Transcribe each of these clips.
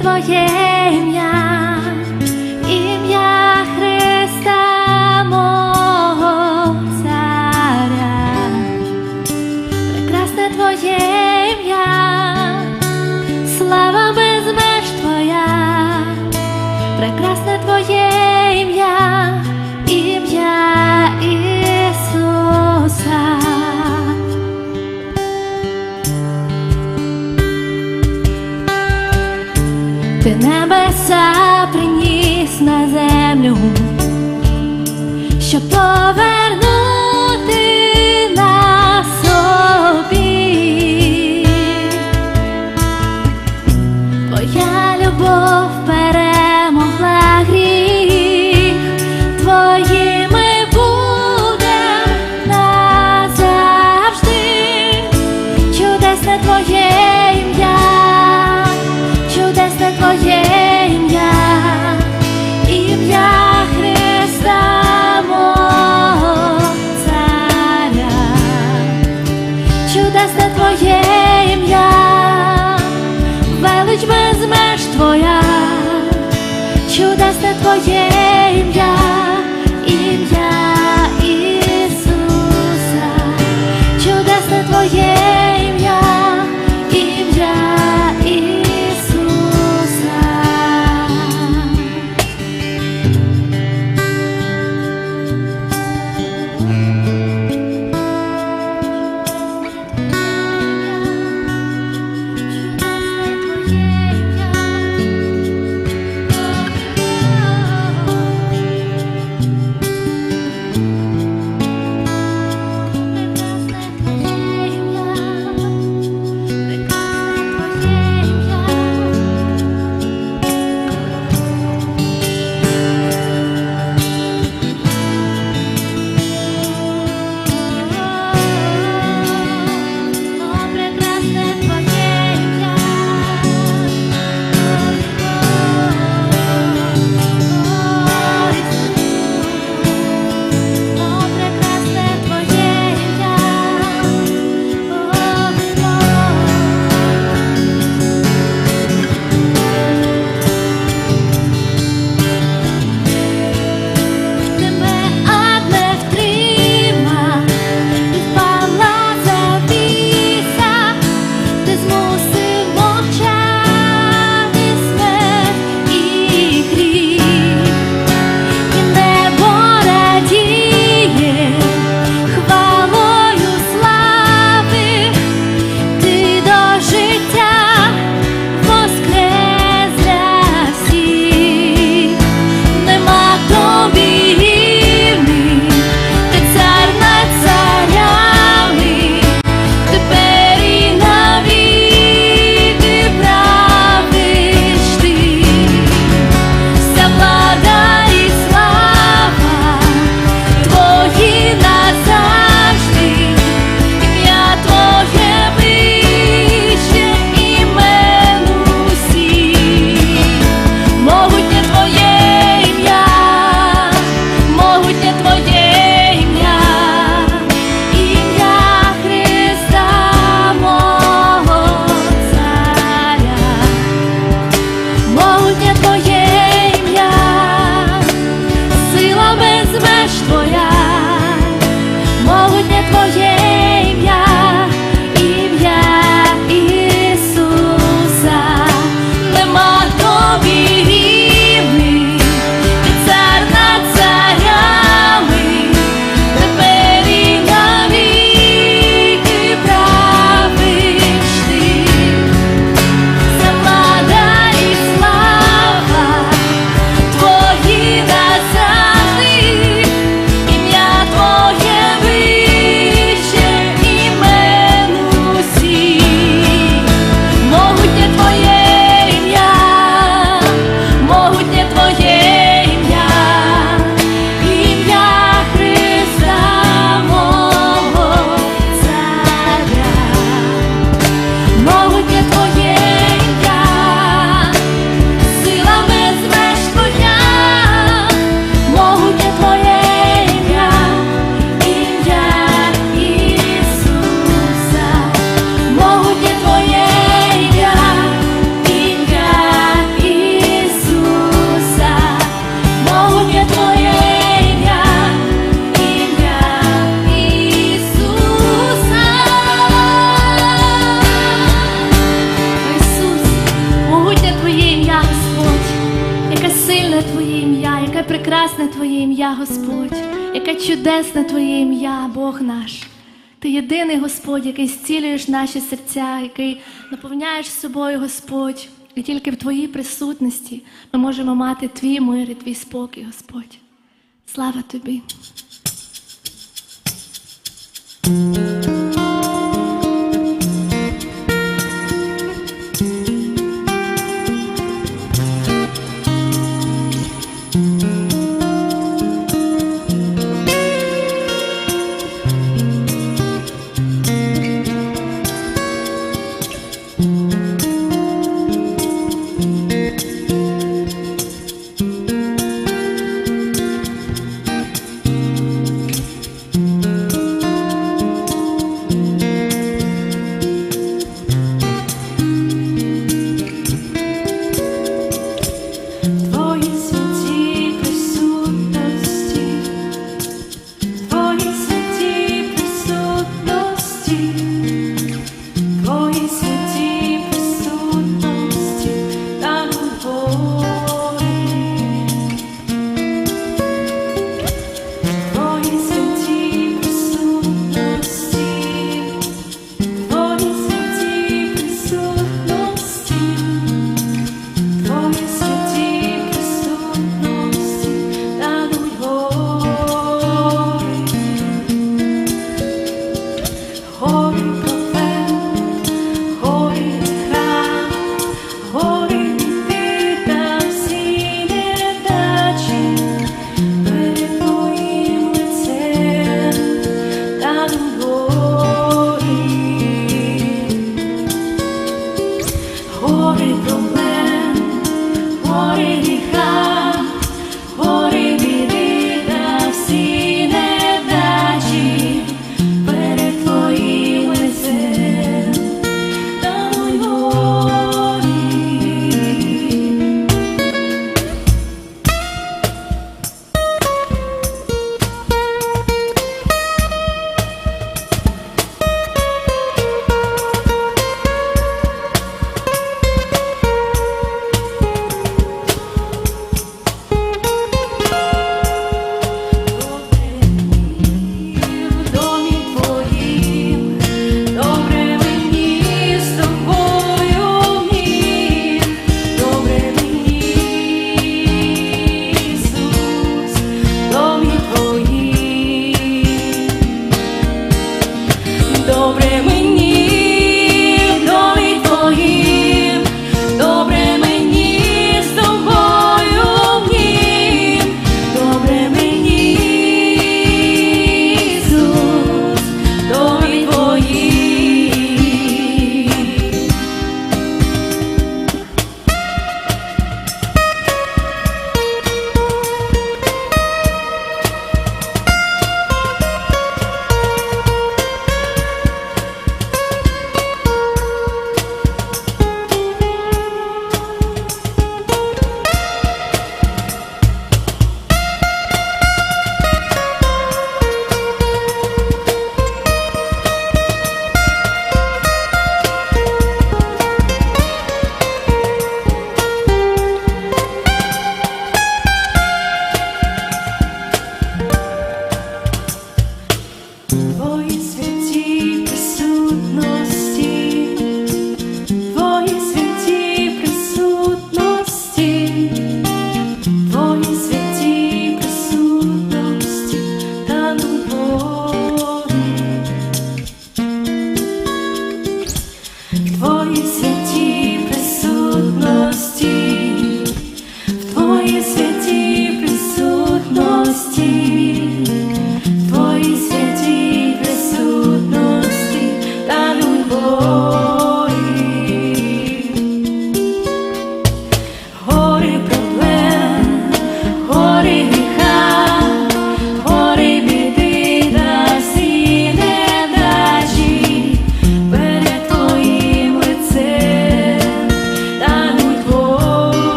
твоє above чудесне Твоє ім'я, Бог наш. Ти єдиний Господь, який зцілюєш наші серця, який наповняєш собою, Господь. І тільки в Твоїй присутності ми можемо мати Твій мир і Твій спокій, Господь. Слава Тобі!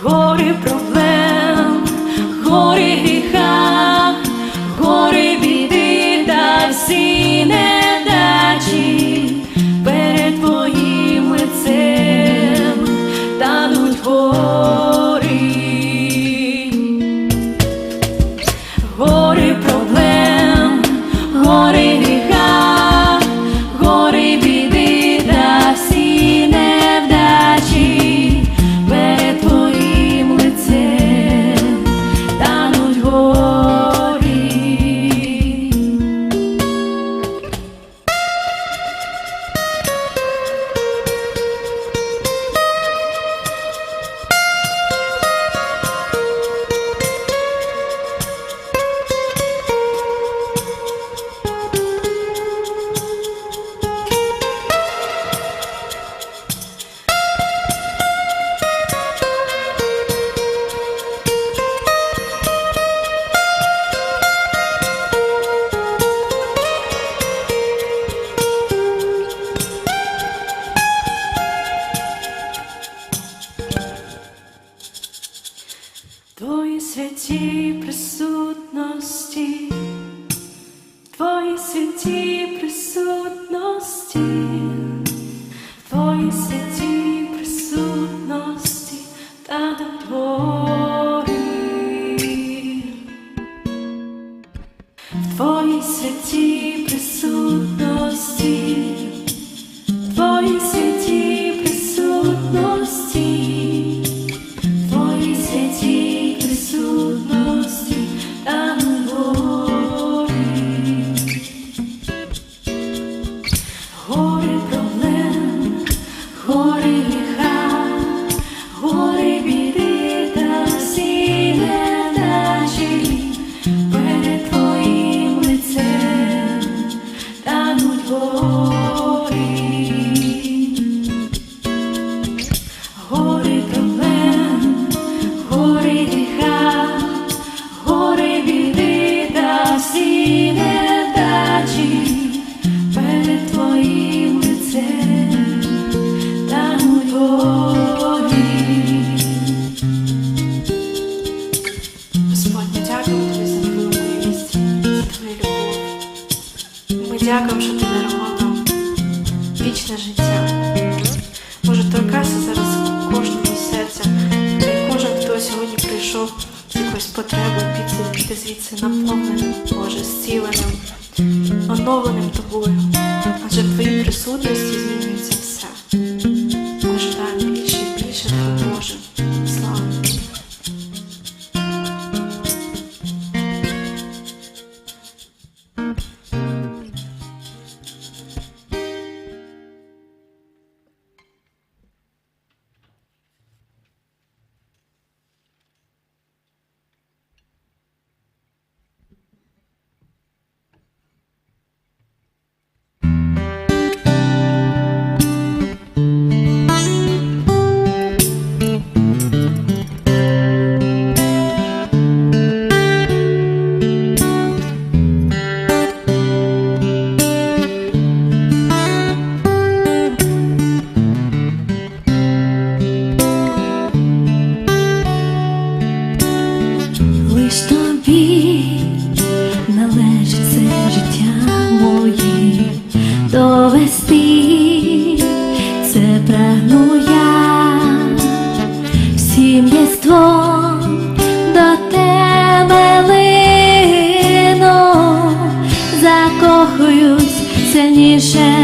Vou Твої святі присутні. вічне життя. Може, торкайся зараз кожного серця, та кожен, хто сьогодні прийшов з якоюсь потребою підійти звідси наповненим, Боже, зціленим, оновленим тобою, адже в твоїй присутності. Єство до тебе лину, закохуюсь сильніше.